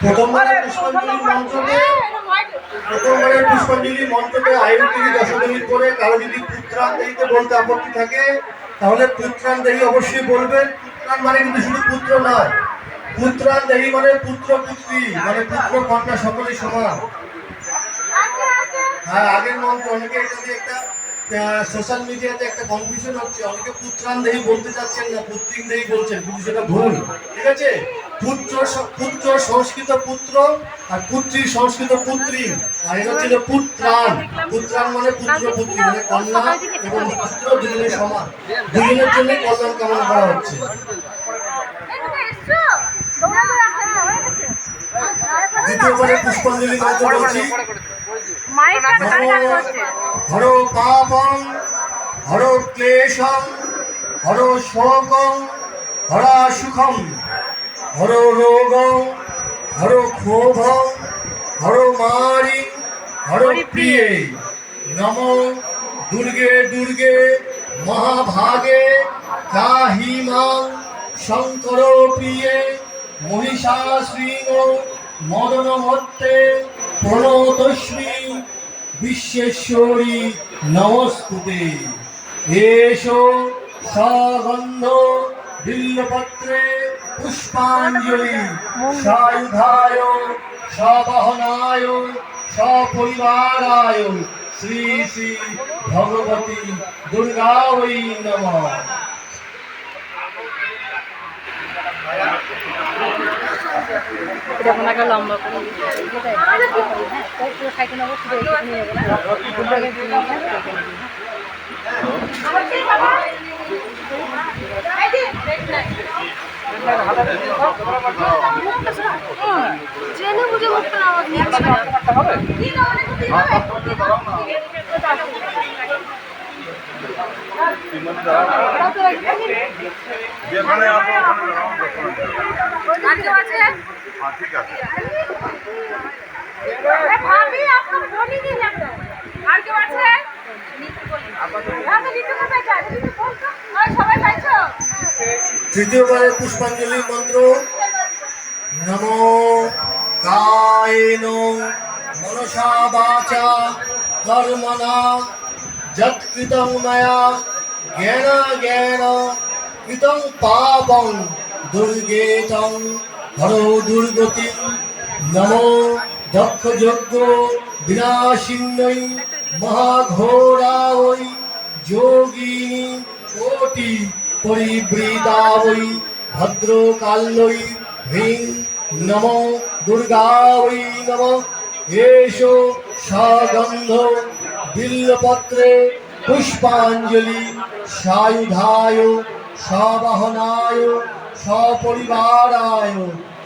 প্রথমবারে পুষ্পাঞ্জলি মন্ত্রকে প্রথমবারে পুষ্পাঞ্জলি মন্ত্রকে আয়ুর্বেদিক দশ করে কারও যদি পুত্রাণ বলতে আপত্তি থাকে তাহলে পুত্রাণ অবশ্যই বলবেন পুত্রাণ মানে কিন্তু শুধু পুত্র নয়। পুত্রাণ দেরি মানে পুত্র পুত্রী মানে পুত্র কন্যা সকলেই সমান। হ্যাঁ আগের মন্ত্র অনেকে এটা একটা সোশ্যাল মিডিয়াতে একটা কনফিউশন হচ্ছে। অনেকে পুত্রান দেহি বলতে চাচ্ছেন না পুত্রিং দেহি বলছেন কিন্তু সেটা ভুল। ঠিক আছে? পুত্র পুত্র সংস্কৃত পুত্র আর পুত্রী সংস্কৃত পুত্রী। আর এটা হচ্ছে যে পুত্রান পুত্রান মানে পুত্র পুত্রী মানে কন্যা এবং পুত্র দুজনের সমান। দুজনের জন্য কল্যাণ কামনা করা হচ্ছে। দ্বিতীয়বারে পুষ্পাঞ্জলি মন্ত্র বলছি হর পাপং হর ক্লেশং হর শোকং হরা সুখম হর রোগং হর ক্ষোভং হর মারি হর প্রিয়ে নম দুর্গে দুর্গে মহাভাগে কাহিমাং শঙ্কর প্রিয়ে। মহিষাশ্রীং মদনমত্তে প্রণতস্মি বিশ্বেশ্বরী নমস্তুতে। এসো সগন্ধ বিল্লপত্রে পুষ্পাঞ্জলি। সায়ুধায় সবহনায়, সপরিবারায়। শ্রী শ্রী ভগবতী দুর্গা ওই নমঃ। এটা আপনাকে লম্বা করে শুধু এইটুকু নিয়ে না যেখানে তৃতীয়বারে পুষ্পাঞ্জলি মন্ত্র নম কায়েন মনসা বাচা কর্মণা যৎকৃতং ময়া জ্ঞান জ্ঞান কৃতং পাপং দুর্গেতং হর দুর্গতি। নম দক্ষ যজ্ঞ বিনাশিন্নৈ মহাঘোরাওই যোগিনী কোটি পরিবৃতাবৈ ভদ্রকাল্যৈ হ্রিং নম দুর্গাবৈ নম। এষো সগন্ধ বিল্লপত্রে পুষ্পাঞ্জলি সায়ুধায় সবাহনায় সপরিবারায়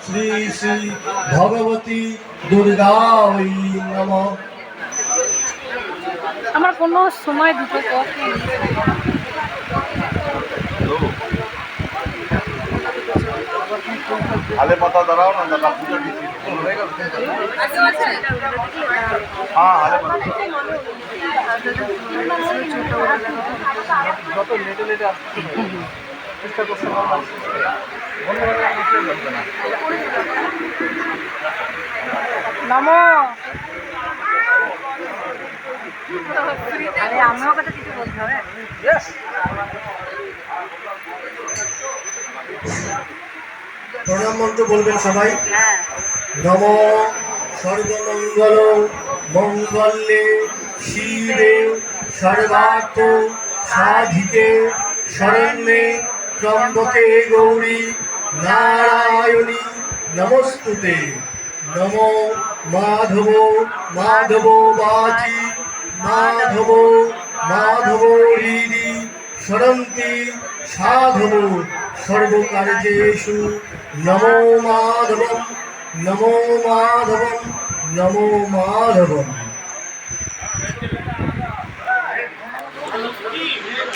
শ্রী শ্রী ভগবতী দুর্গাবৈ নমঃ। আমার কোনো সময় নেই। আলে পাতা দাঁড়াও না দাদা পুজো দিচ্ছি। হ্যাঁ আলে পাতা। চেষ্টা নমো। আরে আমিও কথা কিছু বলতে হবে। প্রণাম মন্ত্র বলবেন সবাই। হ্যাঁ। নম সর্বমঙ্গল মঙ্গলে শিবে সর্বার্থ সাধিকে শরণ্যে ত্রম্বকে গৌরী নারায়ণী নমস্তুতে। নম মাধব মাধব বাচি, মাধব মাধব হৃদি সরন্তি সাধব সর্বকার্যেষু। নমো মাধবম নমো মাধবম নমো মাধবম।